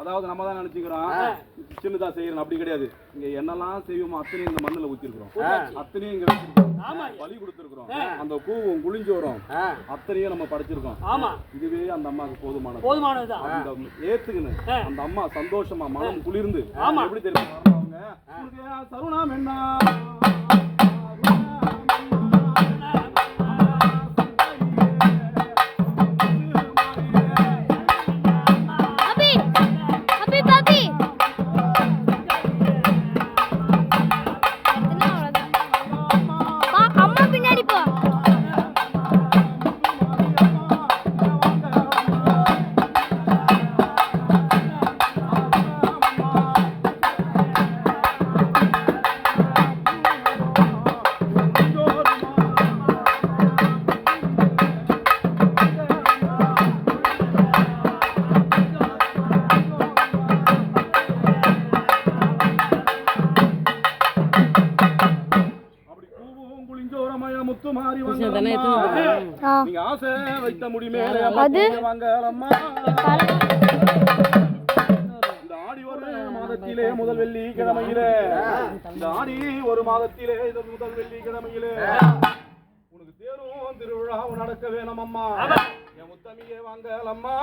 அதாவது நம்ம தான் நினைச்சுக்கிறோம். சின்னதா செய்யணும் அப்படி கிடையாது. இங்க என்னெல்லாம் செய்வோமோ அத்தனையும் இந்த மண்ணுல ஊத்திருக்கிறோம். அத்தனையும் இங்க வச்சிருக்கிறோம். பலி கொடுத்துருக்கிறோம். அந்த கூவம் குளிஞ்சு வரும். அத்தனையும் நம்ம படைச்சிருக்கோம். இதுவே அந்த அம்மாவுக்கு போதுமானது. போதுமானதுதான் அந்த ஏத்துக்குன்னு. அந்த அம்மா சந்தோஷமா மனம் குளிர்ந்து. எப்படி தெரியுமா? அவங்க சருணாம் என்ன ஆசை வைத்த முடி மேலே அது? வாங்க அம்மா. இந்த ஆடி ஒரு மாதத்திலே முதல் வெள்ளி கிழமையிலே. இந்த ஆடி ஒரு மாதத்திலே இந்த முதல் வெள்ளி கிழமையிலே. உனக்கு தேரும் திருவிழாவும் நடக்க வேணும் அம்மா. என் முத்தமியே வாங்க அம்மா.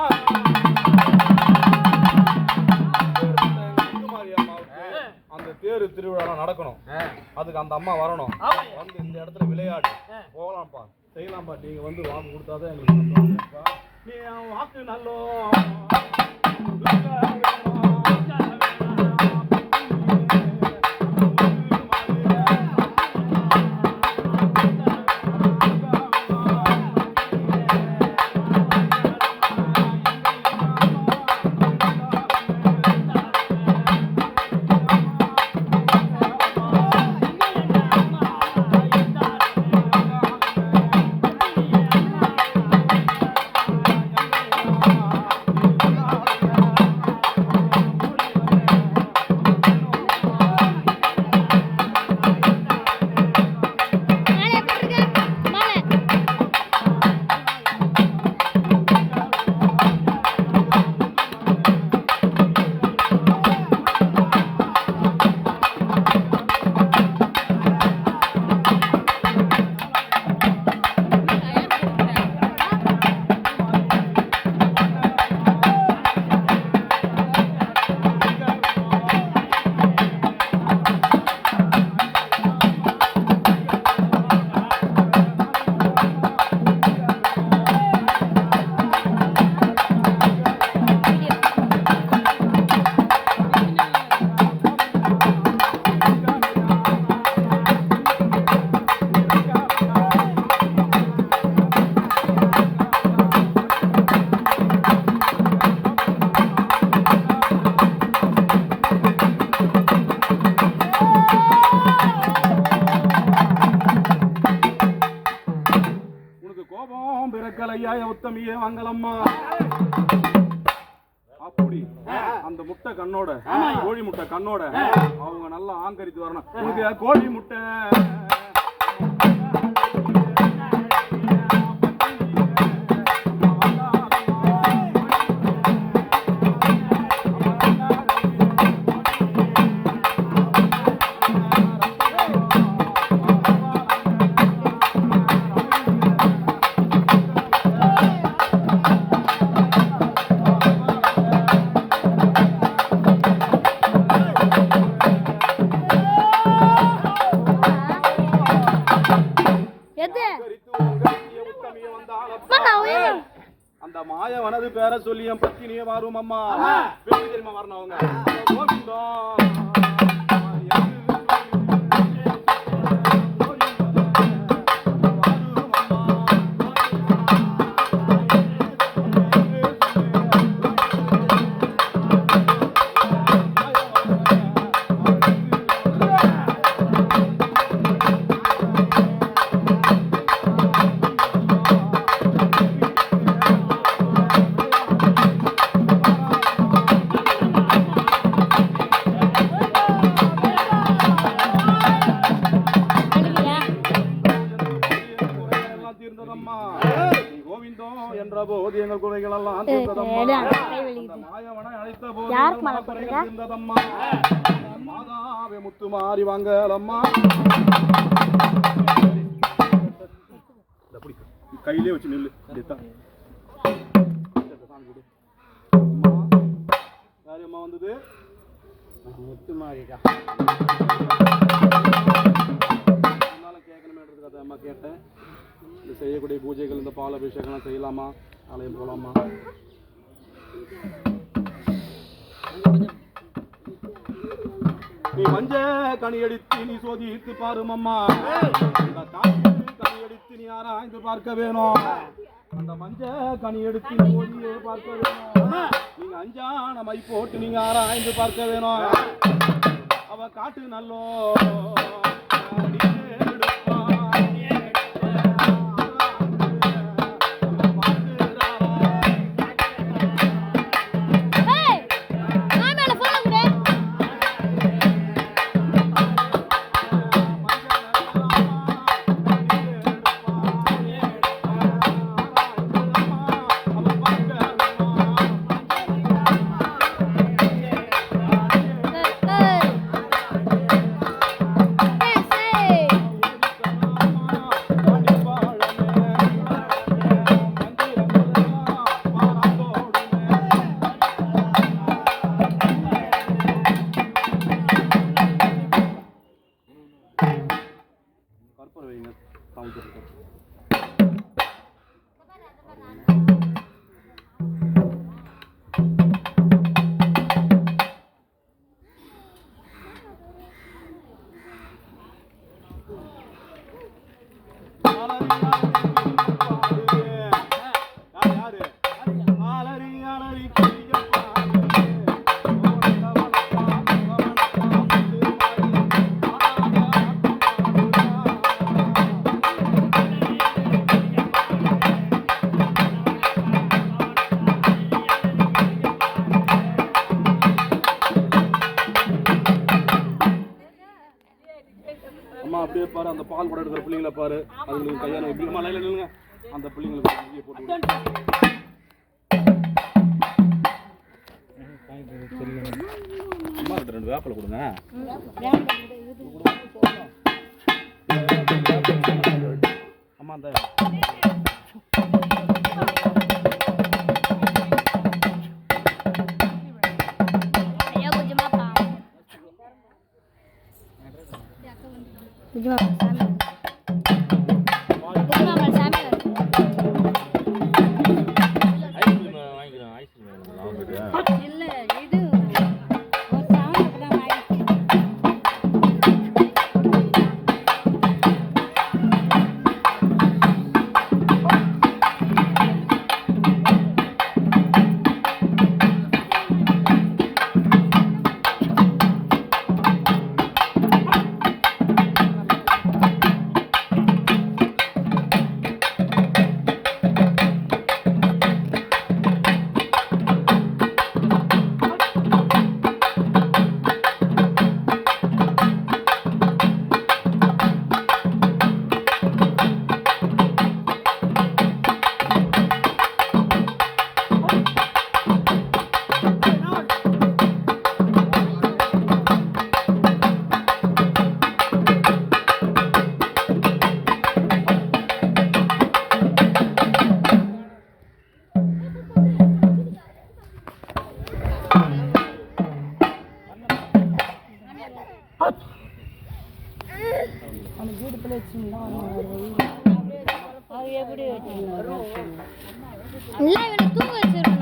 அந்த தேரு திருவிழா நடக்கணும். அதுக்கு அந்த அம்மா வரணும். வந்து இந்த இடத்துல விளையாடு. போகலாம்ப்பா. செய்யலாம்ப்பா நீங்கள் வந்து வாக்கு கொடுத்தாதான் எங்களுக்கு நீ வாக்கு நல்லோ முத்தமியே வாங்கலம்மா. அப்படி அந்த முட்டை கண்ணோட கோழி முட்டை கண்ணோட அவங்க நல்லா ஆங்கரித்து வரணும். உனக்கு கோழி முட்டை? எது. அந்த மாயவனது பேர சொல்லி என் பத்தினிய வரும் அம்மா. தெரியுமா வரணும் அவங்க? ஏடா, கை வலிக்குது. மாயவனை அழைத்த போது யாருக்கு? தீர்ந்ததம்மா. மாதாவே முத்து மாறி வாங்க அம்மா கையிலே வச்சு நில்லு. அம்மா, வந்தது முத்து மாறிக்கா என்னால கேட்கணுமேன்றதுக்காக அம்மா கேட்டேன் இந்த செய்யக்கூடிய பூஜைகள் இந்த பால் அபிஷேகம்லாம் செய்யலாமா ஆலயம் போகலாமா நீ மஞ்ச கனியடித்து நீ சோதித்து பாரும் அம்மா கனியடித்து நீ ஆராய்ந்து பார்க்க வேணும். அந்த மஞ்ச கனியெடுத்து நீ ஓடியே பார்க்க வேணும். நீங்க அஞ்சான மை போட்டு நீங்க ஆராய்ந்து பார்க்க வேணும். அவ காட்டு நல்லோ பால் கூட எடுக்கிற பிள்ளைங்கள பாரு. அதுங்களுக்கு கல்யாணம் எப்படி அம்மா நில்லுங்க. அந்த பிள்ளைங்களுக்கு இங்கே போட்டு விடு. அம்மா ரெண்டு வேப்பில கொடுங்க. அம்மா அந்த இல்ல இவனை தூங்க வச்சிருக்கோம்